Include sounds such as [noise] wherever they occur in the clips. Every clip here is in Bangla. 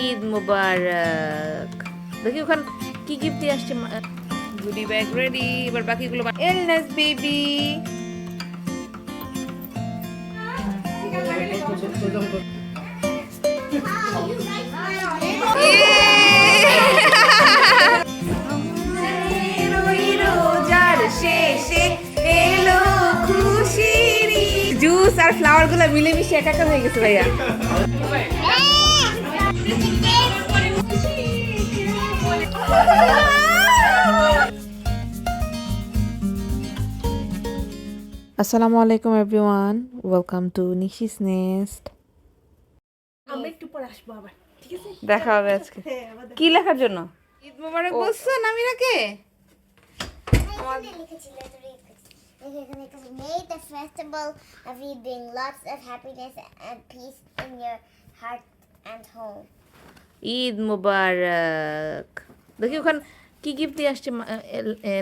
ঈদ মুবারক। দেখি ওখানে কি গিফট দিয়ে আসছে গুডি ব্যাগ রেডি এবার বাকিগুলো এলনেস বেবি জুস আর ফ্লাওয়ারগুলো মিলেমিশে একাকার হয়ে গেছে ভাইয়া। [laughs] [laughs] আসসালামু আলাইকুম everyone welcome to Nishi's nest. আমি একটু পরে আসব আবার ঠিক আছে? দেখা হবে আজকে। হ্যাঁ কি লেখার জন্য? ঈদ মোবারক বলছো নামিরাকে? May the festival of you bring lots of happiness and peace in your heart and home. Eid মুবারক। দেখি ওখানে কি গিফট দিয়ে আসছে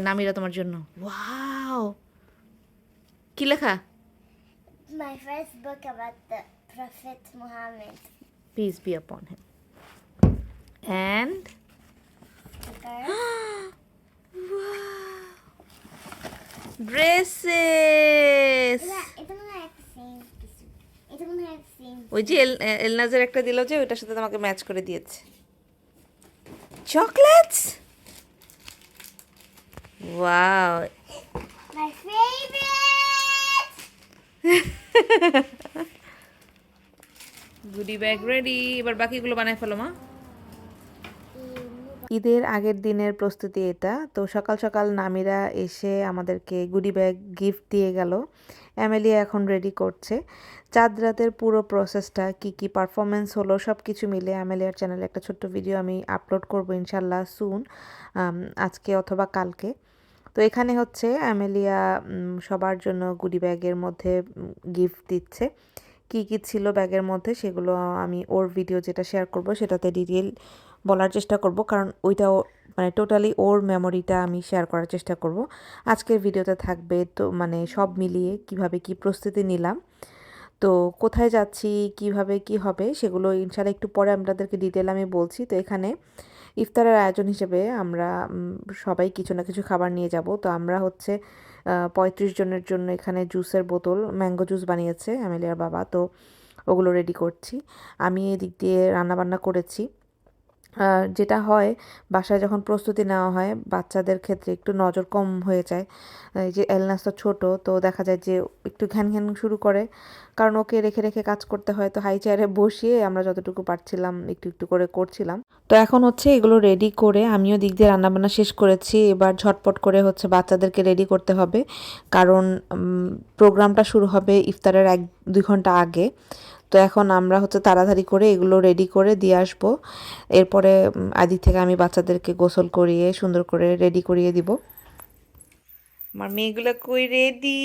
নামিরা তোমার জন্য। ওয়াও কি লেখা My first book about the Prophet Muhammad. Peace be upon him. And dresses. ওই যে এলনাজের একটা দিল যে ওইটার সাথে তোমাকে ম্যাচ করে দিয়েছে chocolates wow my favourite goody bag ready এবার বাকিগুলো বানায় ফেলো, মা। ঈদের আগের দিনের প্রস্তুতি এটা। তো সকাল সকাল নামিরা এসে আমাদেরকে গুডি ব্যাগ গিফট দিয়ে গেল। অ্যামেলিয়া এখন রেডি করছে। চাঁদ রাতের পুরো প্রসেসটা কি কি পারফরমেন্স হলো সব কিছু মিলে অ্যামেলিয়ার চ্যানেলে একটা ছোট্ট ভিডিও আমি আপলোড করব ইনশাল্লাহ সুন আজকে অথবা কালকে। তো এখানে হচ্ছে অ্যামেলিয়া সবার জন্য গুডি ব্যাগের মধ্যে গিফট দিচ্ছে। কি কি ছিল ব্যাগের মধ্যে সেগুলো আমি ওর ভিডিও যেটা শেয়ার করব সেটাতে ডিটেল বলার চেষ্টা করব, কারণ ওইটাও মানে টোটালি ওর মেমোরিটা আমি শেয়ার করার চেষ্টা করব। আজকের ভিডিওতে থাকবে তো মানে সব মিলিয়ে কীভাবে কি প্রস্তুতি নিলাম, তো কোথায় যাচ্ছি, কীভাবে কি হবে সেগুলো ইনশাল্লাহ একটু পরে আপনাদেরকে ডিটেল আমি বলছি। তো এখানে ইফতারের আয়োজন হিসেবে আমরা সবাই কিছু না কিছু খাবার নিয়ে যাব। তো আমরা হচ্ছে পঁয়ত্রিশ জনের জন্য এখানে জুসের বোতল, ম্যাঙ্গো জুস বানিয়েছে অ্যামেলিয়ার বাবা। তো ওগুলো রেডি করছি। আমি এদিক দিয়ে রান্নাবান্না করেছি। যেটা হয়, বাসায় যখন প্রস্তুতি নেওয়া হয়, বাচ্চাদের ক্ষেত্রে একটু নজর কম হয়ে যায়। এই যে এলনাস তো ছোটো, তো দেখা যায় যে একটু ঘ্যান ঘ্যান শুরু করে। কারণ ওকে রেখে রেখে কাজ করতে হয়। তো হাই চেয়ারে বসিয়ে আমরা যতটুকু পারছিলাম, একটু একটু করে করছিলাম। তো এখন হচ্ছে এগুলো রেডি করে আমিও দিক দিয়ে রান্নাবান্না শেষ করেছি। এবার ঝটপট করে হচ্ছে বাচ্চাদেরকে রেডি করতে হবে। কারণ প্রোগ্রামটা শুরু হবে ইফতারের এক, দুই ঘণ্টা আগে। তো এখন আমরা হচ্ছে তাড়াতাড়ি করে এগুলো রেডি করে দিয়ে আসব। এরপরে আদিক থেকে আমি বাচ্চাদেরকে গোসল করিয়ে সুন্দর করে রেডি করিয়ে দিব। আমার মেয়েগুলো কই রেডি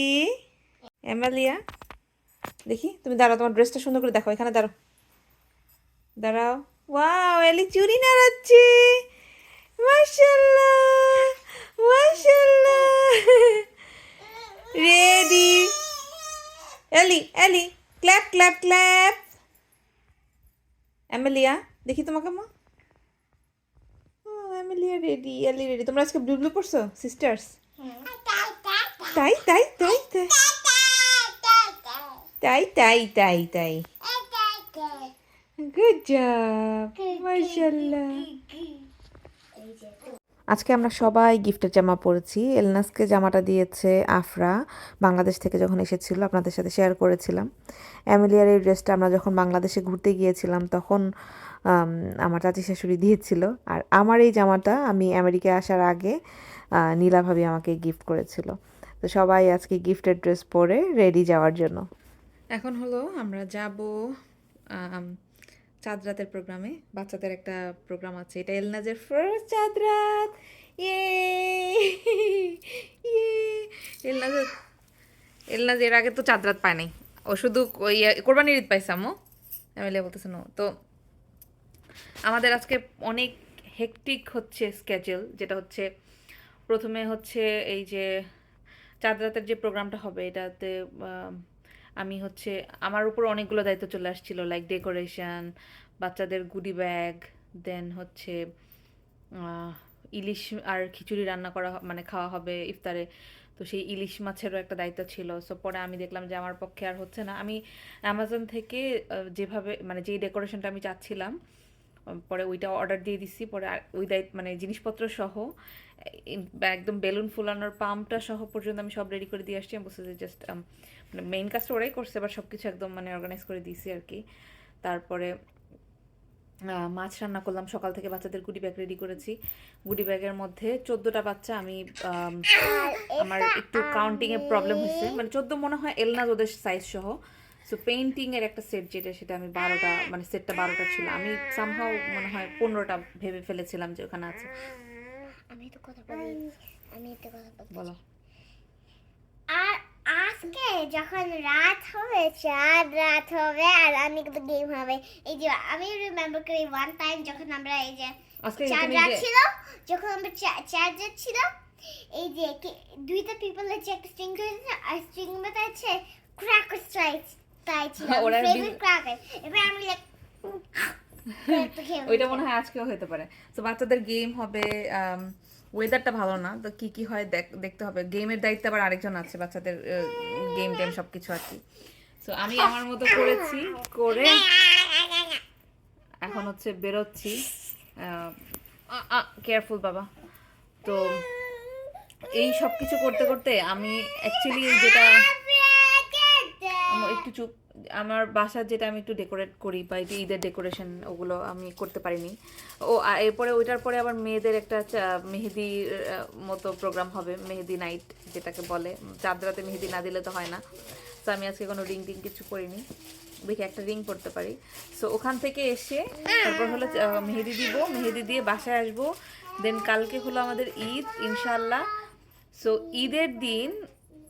এমালিয়া দেখি। তুমি দাঁড়াও, তোমার ড্রেসটা সুন্দর করে দেখো এখানে দাঁড়াও। দাঁড়াও। ওয়াও এলি চুরি নাড়াচ্ছে মাশাল্লাহ মাশাল্লাহ রেডি এলি এলি ক্ল্যাপ ক্ল্যাপ ক্ল্যাপ অ্যামেলিয়া দেখি তোমাকে মা। অ্যামেলিয়া রেডি এলি রেডি তোমরা আজকে ব্লু ব্লু পড়ছো সিস্টার্স তাই তাই তাই তাই। তাই তাই তাই তাই। গুড জব মাশাআল্লাহ আজকে আমরা সবাই গিফটের জামা পরেছি। এলনাসকে জামাটা দিয়েছে আফরা। বাংলাদেশ থেকে যখন এসেছিল আপনাদের সাথে শেয়ার করেছিলাম। অ্যামেলিয়ার এই ড্রেসটা আমরা যখন বাংলাদেশে ঘুরতে গিয়েছিলাম তখন আমার চাচি শাশুড়ি দিয়েছিল। আর আমার এই জামাটা আমি আমেরিকায় আসার আগে আহ, নীলা ভাবি আমাকে গিফট করেছিল। তো সবাই আজকে গিফটের ড্রেস পরে রেডি যাওয়ার জন্য। এখন হলো আমরা যাব চাঁদ রাতের প্রোগ্রামে, বাচ্চাদের একটা প্রোগ্রাম আছে। এটা এলনাজের ফার্স্ট চাঁদ রাত। ইয়ে! ইয়ে! এলনাজ এর আগে তো চাঁদ রাত পায় নাই। ও শুধু ওই কোরবানির ঈদ পাইছে আম্মু। এমএলএ বলতেছে, নো। তো আমাদের আজকে অনেক হেকটিক হচ্ছে স্কেজুল যেটা হচ্ছে প্রথমে হচ্ছে এই যে চাঁদ রাতের যে প্রোগ্রামটা হবে, এটাতে আম, হচ্ছে আমার উপর অনেকগুলো দায়িত্ব চলে আসছিল লাইক ডেকোরেশন বাচ্চাদের গুডি ব্যাগ দেন হচ্ছে ইলিশ আর খিচুড়ি রান্না করা মানে খাওয়া হবে ইফতারে। তো সেই ইলিশ মাছেরও একটা দায়িত্ব ছিল। সো পরে আমি দেখলাম যে আমার পক্ষে আর হচ্ছে না। আমি অ্যামাজন থেকে যেভাবে মানে যেই ডেকোরেশনটা আমি চাচ্ছিলাম পরে ওইটা অর্ডার দিয়ে দিচ্ছি পরে ওই দায়িত্ব মানে জিনিসপত্র সহ একদম বেলুন ফুলানোর পাম্পটা সহ পর্যন্ত আমি সব রেডি করে দিয়ে আসছি। আমি বলছি যে জাস্ট মানে মেইন কাজটা ওরাই করছে এবার সব কিছু একদম মানে অর্গানাইজ করে দিয়েছি আর কি। তারপরে মাছ রান্না করলাম সকাল থেকে বাচ্চাদের গুডি ব্যাগ রেডি করেছি। গুডি ব্যাগের মধ্যে চোদ্দোটা বাচ্চা আমি আম, আমার একটু কাউন্টিং এর প্রবলেম হয়েছে। মানে চোদ্দ মনে হয় এলনাজ ওদের সাইজ সহ। সো পেইন্টিং এর একটা সেট যেটা সেটা আমি বারোটা মানে সেটটা বারোটা ছিল। আমি সামহাও মনে হয় পনেরোটা ভেবে ফেলেছিলাম যে ওখানে আছে। আমি তো কথা বলি। আমি তো কথা বলি। আর আজকে যখন রাত হবে চাঁদ রাত হবে আর অনেক গেম হবে। এই যে আমি রিমেম্বার করি ওয়ান টাইম যখন আমরা এই যে চাঁদ রাত ছিল যখন আমরা চাঁদ রাত ছিল এই যে দুইটা পিপল আছে একটা স্ট্রিং আর স্ট্রিং আছে ক্র্যাকার স্ট্রাইক তাই ছিল। ওরা ফেভারিট বিল- ক্র্যাকার এবার আমি ওইটা মনে হয় আজকেও হতে পারে। তো বাচ্চাদের গেম হবে ওয়েদারটা ভালো না তো কি কি হয় দেখ- দেখতে হবে। গেমের দায়িত্ব আবার আরেকজন আছে বাচ্চাদের গেম টেম সব কিছু আর কি। তো আমি আমার মতো করেছি করে এখন হচ্ছে বেরোচ্ছি। কেয়ারফুল বাবা। তো এই সব কিছু করতে করতে আমি অ্যাকচুয়ালি যেটা একটু চুপ, আমার বাসার যেটা আমি একটু ডেকোরেট করি বা একটু ঈদের ডেকোরেশন ওগুলো আমি করতে পারিনি। ও এরপরে ওইটার পরে আবার মেয়েদের একটা মেহেদির মতো প্রোগ্রাম হবে, মেহেদি নাইট যেটাকে বলে। চাঁদ রাতে মেহেদি না দিলে তো হয় না। তো আমি আজকে কোনো রিং টিং কিছু করিনি। দেখি একটা রিং করতে পারি। সো ওখান থেকে এসে তারপর হলো মেহেদি দিব, মেহেদি দিয়ে বাসায় আসব। দেন কালকে হলো আমাদের ঈদ ইনশাল্লাহ সো ঈদের দিন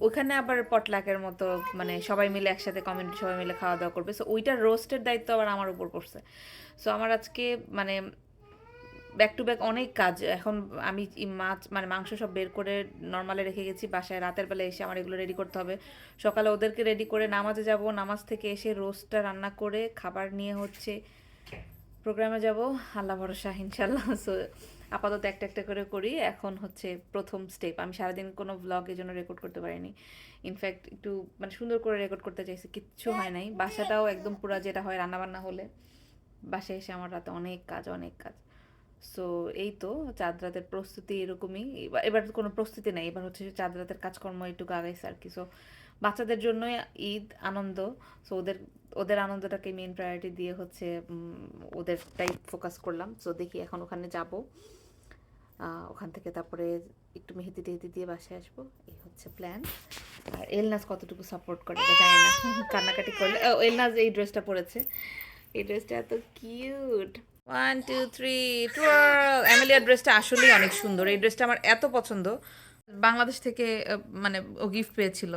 ওখানে আবার পটলাকের মতো মানে সবাই মিলে একসাথে কমিউনিটি সবাই মিলে খাওয়া দাওয়া করবে। সো ওইটার রোস্টের দায়িত্ব আবার আমার উপর পড়ছে। সো আমার আজকে মানে ব্যাক টু ব্যাক অনেক কাজ। এখন আমি মাছ মানে মাংস সব বের করে নর্মালে রেখে গেছি। বাসায় রাতের বেলা এসে আমার এগুলো রেডি করতে হবে। সকালে ওদেরকে রেডি করে নামাজে যাব। নামাজ থেকে এসে রোস্টটা রান্না করে খাবার নিয়ে হচ্ছে প্রোগ্রামে যাব। আল্লাহ ভরসা ইনশাল্লাহ সো আপাতত একটা একটা করে করি। এখন হচ্ছে প্রথম স্টেপ আমি সারাদিন কোনো ব্লগ এই জন্য রেকর্ড করতে পারিনি। ইনফ্যাক্ট একটু মানে সুন্দর করে রেকর্ড করতে চাইছি। কিচ্ছু হয় নাই। বাসাটাও একদম পুরা যেটা হয় রান্নাবান্না হলে, বাসায় এসে আমার রাতে অনেক কাজ অনেক কাজ। সো এই তো চাঁদ রাতের প্রস্তুতি এরকমই। এবার কোনো প্রস্তুতি নেই। এবার হচ্ছে চাঁদ রাতের কাজকর্ম একটু আগাইছে আর কি। সো বাচ্চাদের জন্যই ঈদ আনন্দ। সো ওদের ওদের আনন্দটাকে মেন প্রায়োরিটি দিয়ে হচ্ছে ওদেরটাই ফোকাস করলাম। সো দেখি এখন ওখানে যাব। ওখান থেকে তারপরে একটু মেহেদি টেহেদি দিয়ে বাসায় আসব। এই হচ্ছে প্ল্যান আর এলনাজ কতটুকু সাপোর্ট করে এটা জানি না। [laughs] কান্নাকাটি করলে। ও এলনাজ এই ড্রেসটা পরেছে। এই ড্রেসটা এত cute one two three twelve অ্যামেলিয়ার ড্রেসটা আসলেই অনেক সুন্দর। এই ড্রেসটা আমার এত পছন্দ। বাংলাদেশ থেকে মানে ও গিফট পেয়েছিল।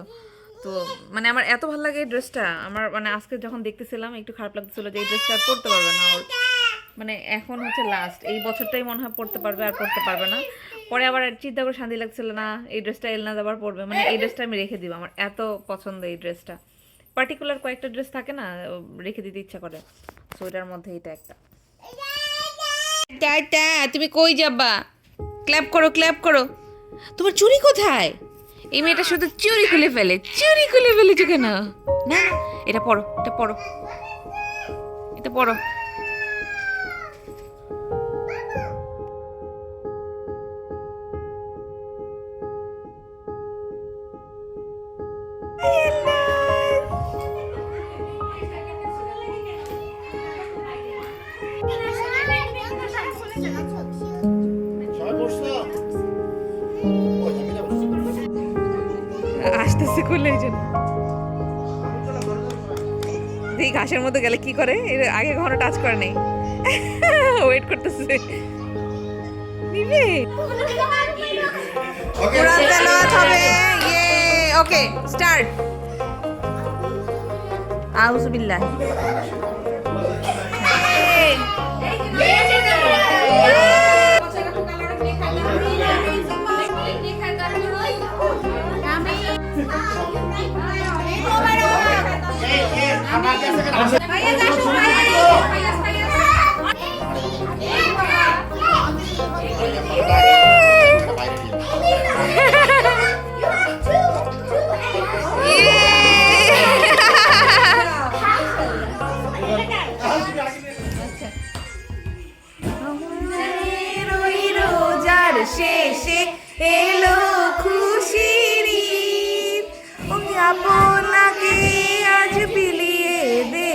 তো মানে আমার এত ভালো লাগে এই ড্রেসটা। আমার মানে আজকে যখন দেখতেছিলাম, একটু খারাপ লাগতেছিল যে এই ড্রেসটা আর পরতে পারবে না ওর। মানে এখন হচ্ছে লাস্ট এই বছরটাই মনে হয় পড়তে পারবে আর পড়তে পারবে না। পরে আবার চিন্তা করে শান্তি লাগছিল, না, এই ড্রেসটা এলনাজ আবার পরবে। মানে এই ড্রেসটা আমি রেখে দিব, আমার এত পছন্দ এই ড্রেসটা। পার্টিকুলার কয়েকটা ড্রেস থাকে না রেখে দিতে ইচ্ছা করে। সো এটার মধ্যে এটা একটা। তুমি কই যাবা? ক্ল্যাপ করো ক্ল্যাপ করো। তোমার চুরি কোথায়? এই মেয়েটা শুধু চুরি খুলে ফেলে, চুরি খুলে ফেলেছো কেন? না, এটা পড়ো এটা পড়ো। এটা পড়ো। আসতেছে করলে এই জন্য। এই ঘাসের মধ্যে গেলে কি করে? এর আগে ঘন টাচ করে নেই। ওয়েট করতেছে। নিবে? কোরআন তেলাওয়াত হবে। ইয়ে ওকে স্টার্ট আউযু বিল্লাহ শেষে এলো খুশির ওকে আপনাকে আজ বিলিয়ে দে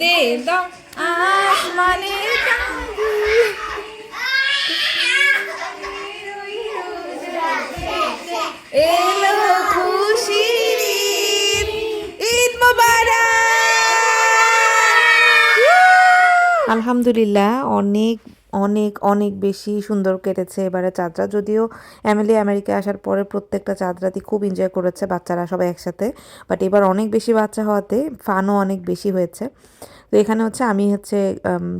দে। দাও আসমানের আলহামদুলিল্লাহ, অনেক অনেক অনেক বেশি সুন্দর কেটেছে এবারে চাঁদরা যদিও এমএলএ আমেরিকা আসার পরে প্রত্যেকটা চাঁদরাতি খুব এনজয় করেছে বাচ্চারা সবাই একসাথে বাট এবার অনেক বেশি বাচ্চা হওয়াতে ফানও অনেক বেশি হয়েছে। তো এখানে হচ্ছে আমি হচ্ছে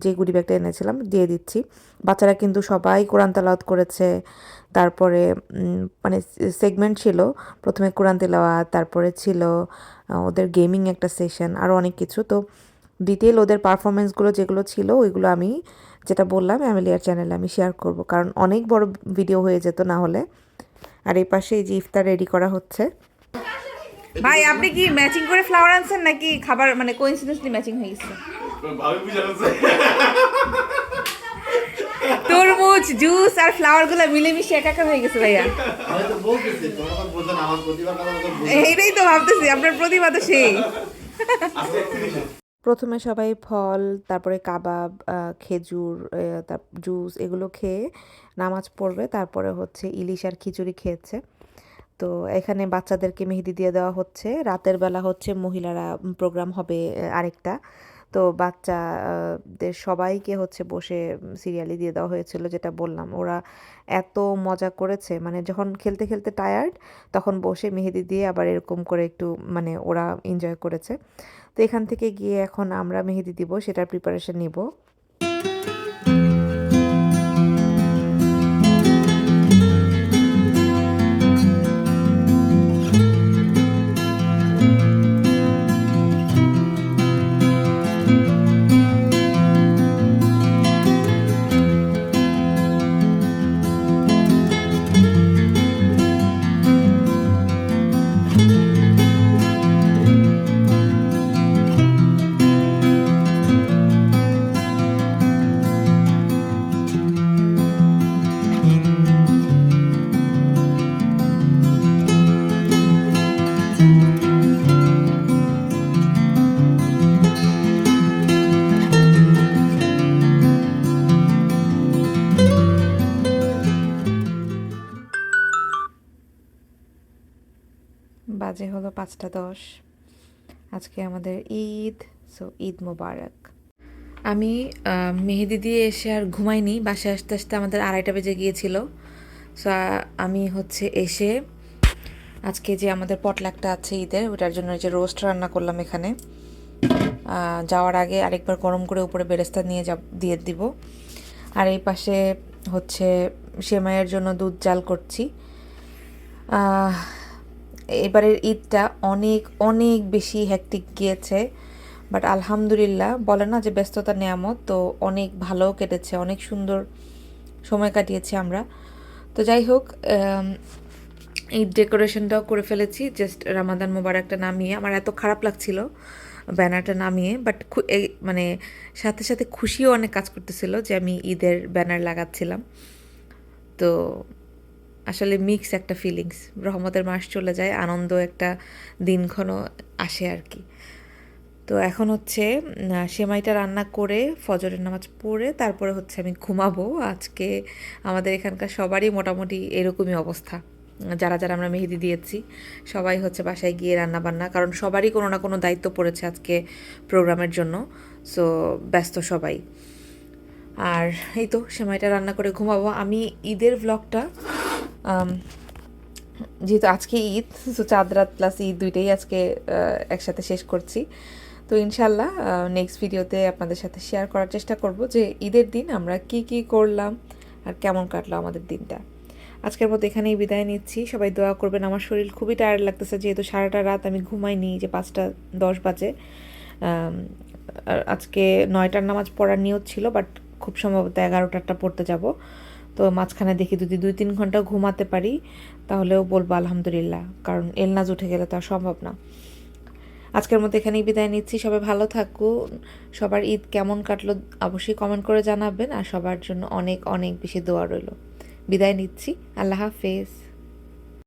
যে গুডি ব্যাগটা এনেছিলাম দিয়ে দিচ্ছি। বাচ্চারা কিন্তু সবাই কোরআন তালাওয়াত করেছে, তারপরে মানে সেগমেন্ট ছিল। প্রথমে কোরআন তেলাওয়াত, তারপরে ছিল ওদের গেমিং একটা সেশন আরও অনেক কিছু। তো ডিটেল ওদের পারফরমেন্সগুলো যেগুলো ছিল ওইগুলো আমি যেটা বললাম অ্যামেলিয়ার চ্যানেলে আমি শেয়ার করব। কারণ অনেক বড় ভিডিও হয়ে যেত না হলে। আর এই পাশে এই যে ইফতার রেডি করা হচ্ছে। ভাই আপনি কি ম্যাচিং করে ফ্লাওয়ার আনছেন নাকি খাবার মানে কোইন্সিডেন্টলি ম্যাচিং হয়ে গেছে? [laughs] তরমুজ জুস আর ফ্লাওয়ারগুলো মিলেমিশে একাকার হয়ে গেছে ভাইয়া। আমি তো বলতেছি তোমরা তো বোঝো না আমার প্রতিভার কথা তো এইটাই তো ভাবতেছি আপনার প্রতিভা তো সেই। প্রথমে সবাই ফল, তারপরে কাবাব খেজুর জুস এগুলো খেয়ে নামাজ পড়বে, তারপরে হচ্ছে ইলিশ আর খিচুড়ি খেয়েছে। তো এখানে বাচ্চাদেরকে মেহেদি দিয়ে দেওয়া হচ্ছে। রাতের বেলা হচ্ছে মহিলারা প্রোগ্রাম হবে আরেকটা। তো বাচ্চাদের সবাইকে হচ্ছে বসে সিরিয়ালি দিয়ে দেওয়া হয়েছিল যেটা বললাম। ওরা এত মজা করেছে মানে যখন খেলতে খেলতে টায়ার্ড তখন বসে মেহেদি দিয়ে আবার এরকম করে একটু মানে ওরা এনজয় করেছে। তো এখান থেকে গিয়ে এখন আমরা মেহেদি দিব, সেটার প্রিপারেশন নিব। বাজে হলো পাঁচটা দশ। আজকে আমাদের ঈদ সো ঈদ মোবারক। আমি মেহেদি দিয়ে এসে আর ঘুমাইনি, বাসায় আসতে আসতে আমাদের আড়াইটা বেজে গিয়েছিল। সো আমি হচ্ছে এসে আজকে যে আমাদের পটলাকটা আছে ঈদের, ওটার জন্য যে রোস্ট রান্না করলাম এখানে যাওয়ার আগে আরেকবার গরম করে উপরে বেরেস্তা নিয়ে যাব, দিয়ে দিব। আর এই পাশে হচ্ছে সেমাইয়ের জন্য দুধ জাল করছি। এবারের ঈদটা অনেক অনেক বেশি হ্যাকটিক গিয়েছে। বাট আলহামদুলিল্লাহ, বলে না যে ব্যস্ততা নেয়ামত, তো অনেক ভালো কেটেছে, অনেক সুন্দর সময় কাটিয়েছি আমরা। তো যাই হোক ঈদ ডেকোরেশনটাও করে ফেলেছি জাস্ট রামাদান মোবারকটা নামিয়ে। আমার এত খারাপ লাগছিল ব্যানারটা নামিয়ে বাট মানে সাথে সাথে খুশিও অনেক কাজ করতেছিল যে আমি ঈদের ব্যানার লাগাচ্ছিলাম। তো আসলে মিক্স একটা ফিলিংস রহমতের মাস চলে যায়, আনন্দ একটা দিনক্ষণ আসে আর কি। তো এখন হচ্ছে সেমাইটা রান্না করে, ফজরের নামাজ পড়ে, তারপরে হচ্ছে আমি ঘুমাবো। আজকে আমাদের এখানকার সবারই মোটামুটি এরকমই অবস্থা। যারা যারা আমরা মেহেদি দিয়েছি, সবাই হচ্ছে বাসায় গিয়ে রান্না বান্না কারণ সবারই কোনো না কোনো দায়িত্ব পড়েছে আজকে প্রোগ্রামের জন্য। সো ব্যস্ত সবাই। আর এই তো, সেমাইটা রান্না করে ঘুমাবো। আমি ঈদের ব্লগটা যেহেতু আজকে ঈদ, তো চাঁদ রাত প্লাস ঈদ দুইটাই আজকে একসাথে শেষ করছি। তো ইনশাল্লাহ নেক্সট ভিডিওতে আপনাদের সাথে শেয়ার করার চেষ্টা করব যে ঈদের দিন আমরা কি কি করলাম আর কেমন কাটলো আমাদের দিনটা। আজকের মতো এখানেই বিদায় নিচ্ছি। সবাই দোয়া করবেন, আমার শরীর খুবই টায়ার্ড লাগতেছে, যেহেতু সারাটা রাত আমি ঘুমাইনি, যে পাঁচটা দশ বাজে। আজকে নয়টার নামাজ পড়ার নিয়ত ছিল বাট খুব সম্ভবত এগারোটারটা পড়তে যাব। তো মাঝখানে দেখি যদি দুই তিন ঘণ্টা ঘুমাতে পারি, তাহলেও বলব আলহামদুলিল্লাহ, কারণ এলনাজ উঠে গেলে তো আর সম্ভব না। আজকের মতো এখানেই বিদায় নিচ্ছি, সবাই ভালো থাকুন। সবার ঈদ কেমন কাটলো অবশ্যই কমেন্ট করে জানাবেন, আর সবার জন্য অনেক অনেক বেশি দোয়া রইল। বিদায় নিচ্ছি, আল্লাহ হাফেজ।